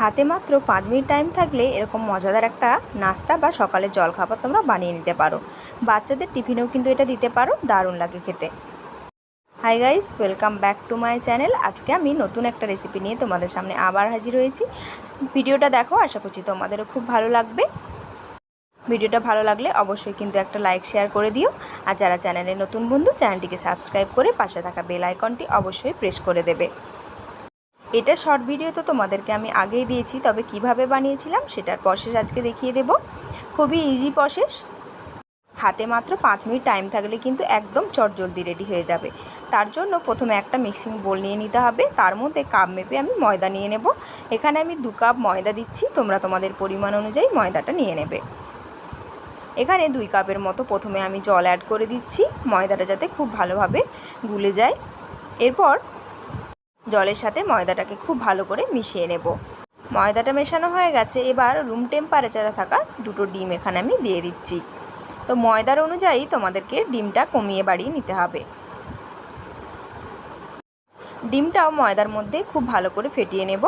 হাতে মাত্র পাঁচ মিনিট টাইম থাকলে এরকম মজাদার একটা নাস্তা বা সকালের জলখাবার তোমরা বানিয়ে নিতে পারো। বাচ্চাদের টিফিনেও কিন্তু এটা দিতে পারো, দারুণ লাগে খেতে। Hi guys welcome back to my channel আজকে আমি নতুন একটা রেসিপি নিয়ে তোমাদের সামনে আবার হাজির হয়েছি। ভিডিওটা দেখো, আশা করছি তোমাদেরও খুব ভালো লাগবে। ভিডিওটা ভালো লাগলে অবশ্যই কিন্তু একটা লাইক শেয়ার করে দিও। আর যারা চ্যানেলে নতুন বন্ধু চ্যানেলটিকে সাবস্ক্রাইব করে পাশে থাকা বেল আইকনটি অবশ্যই প্রেস করে দেবে। এটা শর্ট ভিডিও তো তোমাদেরকে আমি আগেই দিয়েছি, তবে কীভাবে বানিয়েছিলাম সেটার প্রসেস আজকে দেখিয়ে দেব। খুবই ইজি প্রসেস হাতে মাত্র পাঁচ মিনিট টাইম থাকলে কিন্তু একদম চটজলদি রেডি হয়ে যাবে। তার জন্য প্রথমে একটা মিক্সিং বোল নিয়ে নিতে হবে। তার মধ্যে কাপ মেপে আমি ময়দা নিয়ে নেব। এখানে আমি দু কাপ ময়দা দিচ্ছি, তোমরা তোমাদের পরিমাণ অনুযায়ী ময়দাটা নিয়ে নেবে। এখানে দুই কাপের মতো প্রথমে আমি জল অ্যাড করে দিচ্ছি। ময়দাটা যাতে খুব ভালোভাবে গুলে যায়। এরপর জলের সাথে ময়দাটাকে খুব ভালো করে মিশিয়ে নেব। ময়দাটা মেশানো হয়ে গেছে, এবার রুম টেম্পারেচারে থাকা দুটো ডিম এখানে আমি দিয়ে দিচ্ছি। তো ময়দার অনুযায়ী তোমাদেরকে ডিমটা কমিয়ে বাড়িয়ে নিতে হবে। ডিমটাও ময়দার মধ্যে খুব ভালো করে ফেটিয়ে নেব।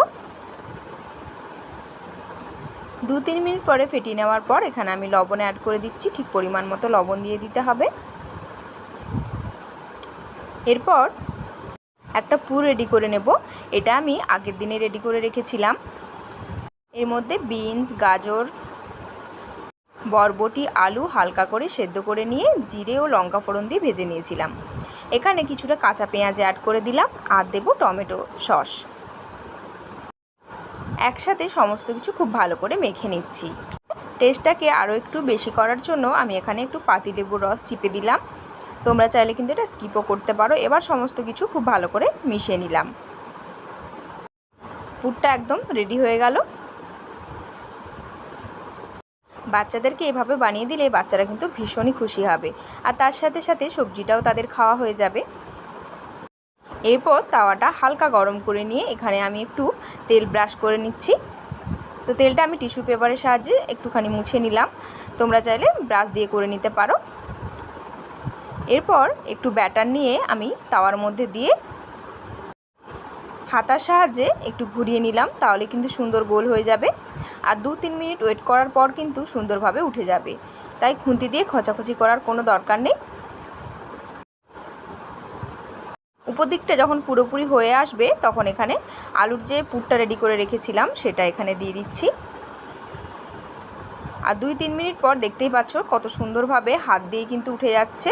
দু তিন মিনিট পরে ফেটিয়ে নেওয়ার পর এখানে আমি লবণ অ্যাড করে দিচ্ছি, ঠিক পরিমাণ মতো লবণ দিয়ে দিতে হবে। এরপর একটা পুর রেডি করে নেব। এটা আমি আগের দিনে রেডি করে রেখেছিলাম। এর মধ্যে বিনস গাজর, বরবটি, আলু হালকা করে সেদ্ধ করে নিয়ে জিরে ও লঙ্কা ফোড়ন দিয়ে ভেজে নিয়েছিলাম। এখানে কিছুটা কাঁচা পেঁয়াজ অ্যাড করে দিলাম আর দেবো টমেটো সস। একসাথে সমস্ত কিছু খুব ভালো করে মেখে নিচ্ছি। টেস্টটাকে আরও একটু বেশি করার জন্য আমি এখানে একটু পাতিলেবুর রস চিপে দিলাম। তোমরা চাইলে কিন্তু এটা স্কিপও করতে পারো। এবার সমস্ত কিছু খুব ভালো করে মিশিয়ে নিলাম। পুরটা একদম রেডি হয়ে গেল। বাচ্চাদেরকে এভাবে বানিয়ে দিলে বাচ্চারা কিন্তু ভীষণই খুশি হবে। আর তার সাথে সাথে সবজিটাও তাদের খাওয়া হয়ে যাবে। এরপর তাওয়াটা হালকা গরম করে নিয়ে এখানে আমি একটু তেল ব্রাশ করে নিচ্ছি। তো তেলটা আমি টিস্যু পেপারের সাহায্যে একটুখানি মুছে নিলাম। তোমরা চাইলে ব্রাশ দিয়ে করে নিতে পারো। এরপর একটু ব্যাটার নিয়ে আমি তাওয়ার মধ্যে দিয়ে হাতার সাহায্যে একটু ঘুরিয়ে নিলাম, তাহলে কিন্তু সুন্দর গোল হয়ে যাবে। আর দু তিন মিনিট ওয়েট করার পর কিন্তু সুন্দরভাবে উঠে যাবে। তাই খুন্তি দিয়ে খচাখচি করার কোনো দরকার নেই। উপর দিকটা যখন পুরোপুরি হয়ে আসবে, তখন এখানে আলুর যে পুরটা রেডি করে রেখেছিলাম, সেটা এখানে দিয়ে দিচ্ছি। আর দুই তিন মিনিট পর দেখতেই পাচ্ছ কত সুন্দরভাবে হাত দিয়ে কিন্তু উঠে যাচ্ছে।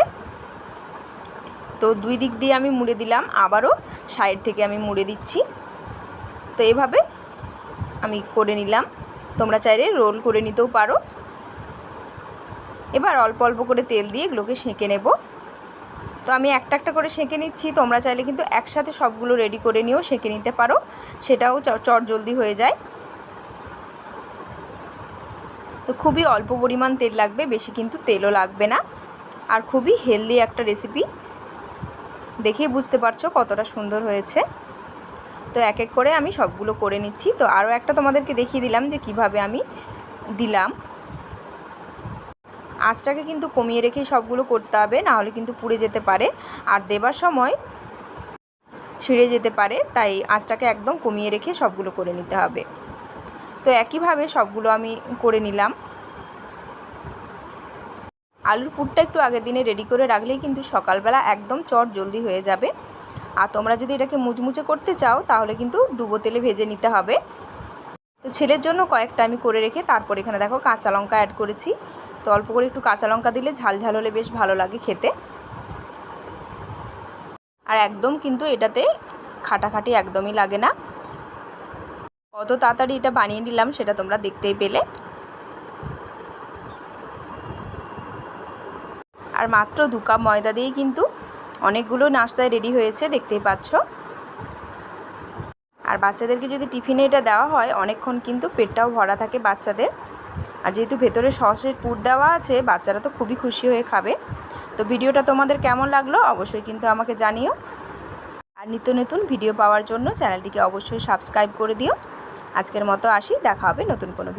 তো দুই দিক দিয়ে আমি মুড়ে দিলাম, আবারও সাইড থেকে আমি মুড়ে দিচ্ছি। তো এভাবে আমি করে নিলাম। তোমরা চাইলে রোল করে নিতেও পারো। এবার অল্প অল্প করে তেল দিয়ে এগুলোকে সেঁকে নেব। তো আমি একটা একটা করে সেঁকে নিচ্ছি, তোমরা চাইলে কিন্তু একসাথে সবগুলো রেডি করে নিয়েও সেঁকে নিতে পারো। সেটাও চট জলদি হয়ে যায়। তো খুবই অল্প পরিমাণ তেল লাগবে, বেশি কিন্তু তেলও লাগবে না। আর খুবই হেলদি একটা রেসিপি দেখেই বুঝতে পারছ কতটা সুন্দর হয়েছে। তো এক এক করে আমি সবগুলো করে নিচ্ছি। তো আরও একটা তোমাদেরকে দেখিয়ে দিলাম যে কীভাবে আমি দিলাম। আঁচটাকে কিন্তু কমিয়ে রেখেই সবগুলো করতে হবে নাহলে কিন্তু পুড়ে যেতে পারে। আর দেবার সময় ছিঁড়ে যেতে পারে, তাই আঁচটাকে একদম কমিয়ে রেখে সবগুলো করে নিতে হবে। তো একইভাবে সবগুলো আমি করে নিলাম। আলুর পুরটা একটু আগের দিনে রেডি করে রাখলেই কিন্তু সকালবেলা একদম চট জলদি হয়ে যাবে। আর তোমরা যদি এটাকে মুচমুচে করতে চাও, তাহলে কিন্তু ডুবো তেলে ভেজে নিতে হবে। তো ছেলের জন্য কয়েকটা আমি করে রেখে তারপর এখানে দেখো কাঁচা লঙ্কা অ্যাড করেছি। তো অল্প করে একটু কাঁচা লঙ্কা দিলে ঝাল ঝাল হলে বেশ ভালো লাগে খেতে। আর একদম কিন্তু এটাতে খাটাখাটি একদমই লাগে না। কত তাড়াতাড়ি এটা বানিয়ে নিলাম সেটা তোমরা দেখতেই পেলে। আর মাত্র দু কাপ ময়দা দিয়েই কিন্তু অনেকগুলো নাস্তায় রেডি হয়েছে, দেখতেই পাচ্ছ। আর বাচ্চাদেরকে যদি টিফিনে এটা দেওয়া হয়, অনেকক্ষণ কিন্তু পেটটাও ভরা থাকে বাচ্চাদের। আর যেহেতু ভেতরে সসের পুর দেওয়া আছে, বাচ্চারা তো খুবই খুশি হয়ে খাবে। তো ভিডিওটা তোমাদের কেমন লাগল অবশ্যই কিন্তু আমাকে জানিও। আর নিত্য নতুন ভিডিও পাওয়ার জন্য চ্যানেলটিকে অবশ্যই সাবস্ক্রাইব করে দিও। আজকের মতো আসি, দেখা হবে নতুন কোনো